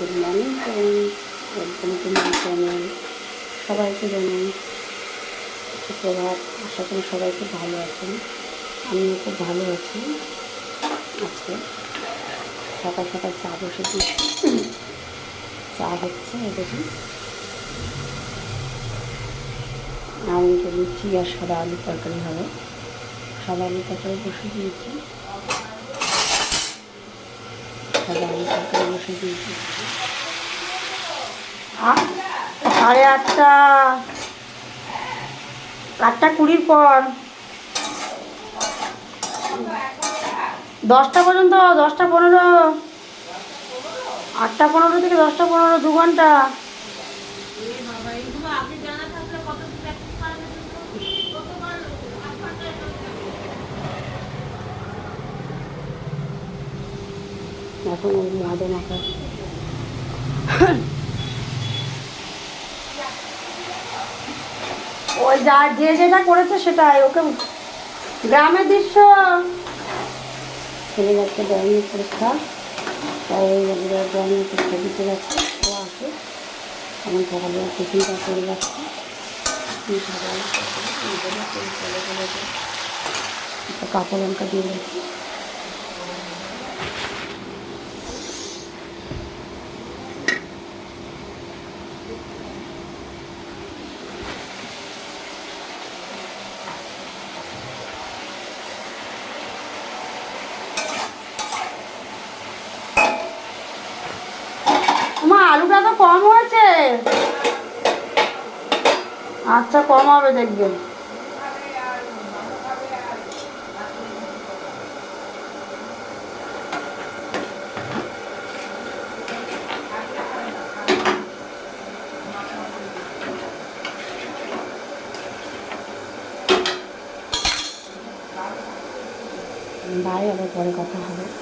Good morning friends welcome to my channel সবাইকে জানাই সুপ্রভাত। আশা করি সবাই খুব ভালো আছেন। আমিও খুব ভালো আছি আজকে। সকাল সকাল চা বসে দিয়েছি। চা হচ্ছে দেখুন। এটা লুচি আর সাদা আলু তরকারি হবে। সাদা আলু তরকারি বসে দিয়েছি সাদা আলু তরকারি বসে দিয়েছি আ- সাড়ে আটটা আটটা কুড়ির পর দশটা পর্যন্ত, দশটা পনেরো। আটটা পনেরো থেকে দশটা পনেরো, দু ঘণ্টা। এখন ওই মাদে মাখা। ওই যা, যে যেটা করেছে সেটাই, ওকে গ্রামের দৃশ্য। ছেলে যাচ্ছে ড্রয়িং পরীক্ষা। তাই ড্রয়িং পরীক্ষা দিতে যাচ্ছে, ও আসে। এখন সকালে টিফিনটা করে যাচ্ছে। সকালে। কাঁচা লঙ্কা দিয়ে রাখি আলুটা তো কম হয়েছে? আচ্ছা কম হবে দেখবেন ভাই আবার পরে কথা হবে।